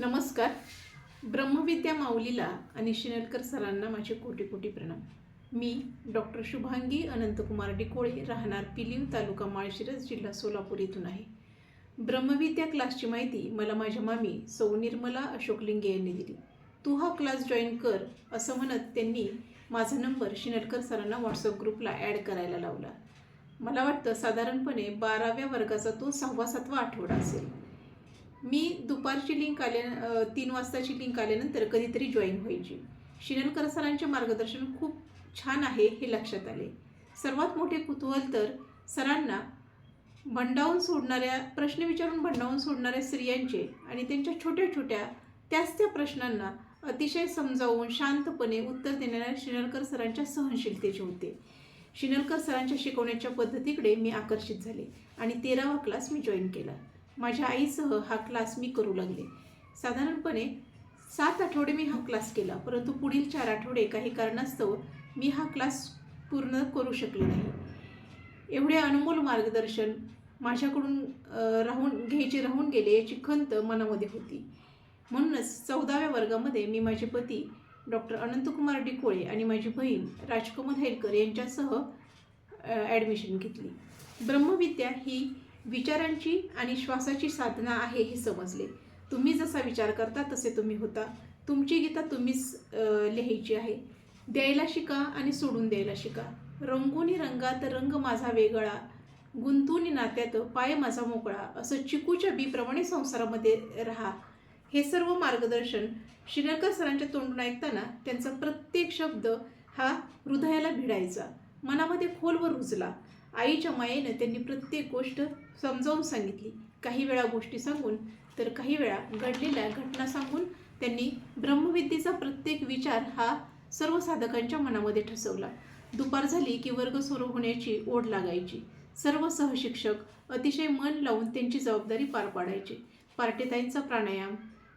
नमस्कार. ब्रह्मविद्या माऊलीला आणि शिनलकर सरांना माझे कोटी कोटी प्रणाम. मी डॉक्टर शुभांगी अनंतकुमार डिकोळे राहणार पिलीव तालुका माळशिरस जिल्हा सोलापूर इथून आहे. ब्रह्मविद्या क्लासची माहिती मला माझ्या मामी सौ निर्मला अशोक लिंगे यांनी दिली. तू हा क्लास जॉईन कर असं म्हणत त्यांनी माझा नंबर शिनलकर सरांना व्हॉट्सअप ग्रुपला ॲड करायला लावला. मला वाटतं साधारणपणे बाराव्या वर्गाचा तो सहावा सातवा आठवडा असेल. मी दुपारची लिंक आल्या तीन वाजताची लिंक आल्यानंतर कधीतरी जॉईन व्हायची. शिरणकर सरांचे मार्गदर्शन खूप छान आहे हे लक्षात आले. सर्वात मोठे कुतूहल तर सरांना भंडावून सोडणाऱ्या प्रश्न विचारून भंडावून सोडणाऱ्या स्त्रियांचे आणि त्यांच्या छोट्या छोट्या त्याच त्या प्रश्नांना अतिशय समजावून शांतपणे उत्तर देणाऱ्या शिनलकर सरांच्या सहनशीलतेचे होते. शिनलकर सरांच्या शिकवण्याच्या पद्धतीकडे मी आकर्षित झाले आणि तेरावा क्लास मी जॉईन केला. माझ्या आईसह हा क्लास मी करू लागले. साधारणपणे सात आठवडे मी हा क्लास केला परंतु पुढील चार आठवडे काही कारणास्तव मी हा क्लास पूर्ण करू शकले नाही. एवढे अनमोल मार्गदर्शन माझ्याकडून राहून घ्यायचे राहून गेले याची खंत मनामध्ये होती. म्हणूनच चौदाव्या वर्गामध्ये मी माझे पती डॉक्टर अनंतकुमार डिकोळे आणि माझी बहीण राजकमल हेलकर यांच्यासह ॲडमिशन घेतली. ब्रह्मविद्या ही विचारांची आणि श्वासाची साधना आहे हे समजले. तुम्ही जसा विचार करता तसे तुम्ही होता. तुमची गीता तुम्हीच लिहायची आहे. द्यायला शिका आणि सोडून द्यायला शिका. रंगोनी रंगात रंग माझा वेगळा. गुंतूनी नात्यात पाय माझा मोकळा. असं चिकूच्या बीप्रमाणे संसारामध्ये राहा. हे सर्व मार्गदर्शन शिनलकर सरांच्या तोंडून ऐकताना त्यांचा प्रत्येक शब्द हा हृदयाला भिडायचा. मनामध्ये खोलवर रुजला. आईच्या मायेनं त्यांनी प्रत्येक गोष्ट समजावून सांगितली. काही वेळा गोष्टी सांगून तर काही वेळा घडलेल्या घटना सांगून त्यांनी ब्रह्मविद्येचा प्रत्येक विचार हा सर्व साधकांच्या मनामध्ये ठसवला. दुपार झाली की वर्ग सुरू होण्याची ओढ लागायची. सर्व सहशिक्षक अतिशय मन लावून त्यांची जबाबदारी पार पाडायचे. पार्टीताईंचा प्राणायाम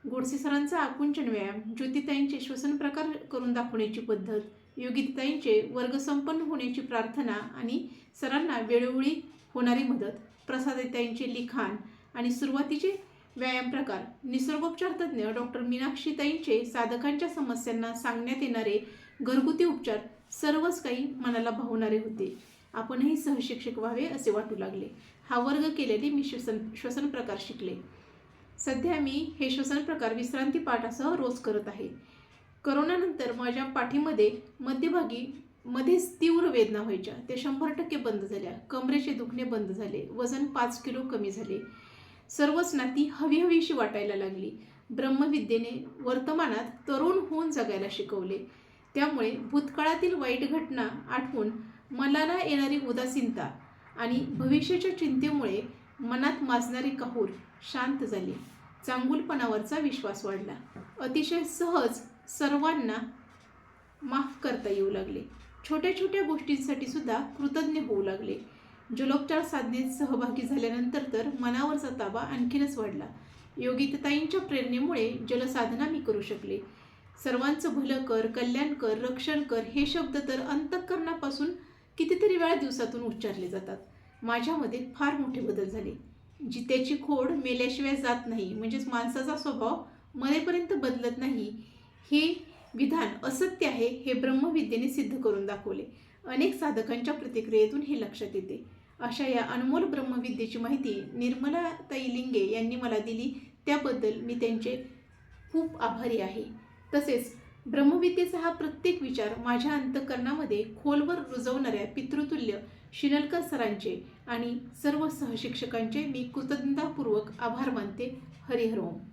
गोडसे सरांचा आकुंचन व्यायाम ज्योतिताईंचे श्वसन प्रकार करून दाखवण्याची पद्धत योगिताईंचे वर्ग संपन्न होण्याची प्रार्थना आणि सरांना वेळोवेळी होणारी मदत प्रसादिताईंचे लिखाण आणि सुरुवातीचे व्यायाम प्रकार निसर्गोपचार तज्ज्ञ डॉक्टर मीनाक्षीताईंचे साधकांच्या समस्यांना सांगण्यात येणारे घरगुती उपचार सर्वच काही मनाला भावणारे होते. आपणही सहशिक्षक व्हावे असे वाटू लागले. हा वर्ग केलेले मी श्वसन श्वसन प्रकार शिकले. सध्या मी हे श्वसन प्रकार विश्रांती पाठासह रोज करत आहे. करोनानंतर माझ्या पाठीमध्ये मध्यभागी मध्येच तीव्र वेदना व्हायच्या. ते शंभर टक्के बंद झाल्या. कमरेचे दुखणे बंद झाले. वजन पाच किलो कमी झाले. सर्वच नाती हवी हवीशी वाटायला लागली. ब्रह्मविद्येने वर्तमानात तरुण होऊन जगायला शिकवले. त्यामुळे भूतकाळातील वाईट घटना आठवून मनाला येणारी उदासीनता आणि भविष्याच्या चिंतेमुळे मनात माजणारी काहूर शांत झाली. चांगुलपणावरचा विश्वास वाढला. अतिशय सहज सर्वांना माफ करता येऊ लागले. छोट्या छोट्या गोष्टींसाठी सुद्धा कृतज्ञ होऊ लागले. जलोपचार साधनेत सहभागी झाल्यानंतर तर मनावरचा ताबा आणखीनच वाढला. योगितताईंच्या प्रेरणेमुळे जलसाधना मी करू शकले. सर्वांचं भलं कर कल्याण कर रक्षण कर हे शब्द तर अंतःकरणापासून कितीतरी वेळा दिवसातून उच्चारले जातात. माझ्यामध्ये फार मोठे बदल झाले. जितेची खोड मेल्याशिवाय जात नाही. म्हणजेच माणसाचा स्वभाव मरेपर्यंत बदलत नाही. हे विधान असत्य आहे हे ब्रह्मविद्येने सिद्ध करून दाखवले. अनेक साधकांच्या प्रतिक्रियेतून हे लक्षात येते. अशा या अनमोल ब्रह्मविद्येची माहिती निर्मला तैलिंगे लिंगे यांनी मला दिली. त्याबद्दल मी त्यांचे खूप आभारी आहे. तसेच ब्रह्मविद्येचा हा प्रत्येक विचार माझ्या अंतकरणामध्ये खोलवर रुजवणाऱ्या पितृतुल्य शिनलकर सरांचे आणि सर्व सहशिक्षकांचे मी कृतज्ञतापूर्वक आभार मानते. हरिहर ओम.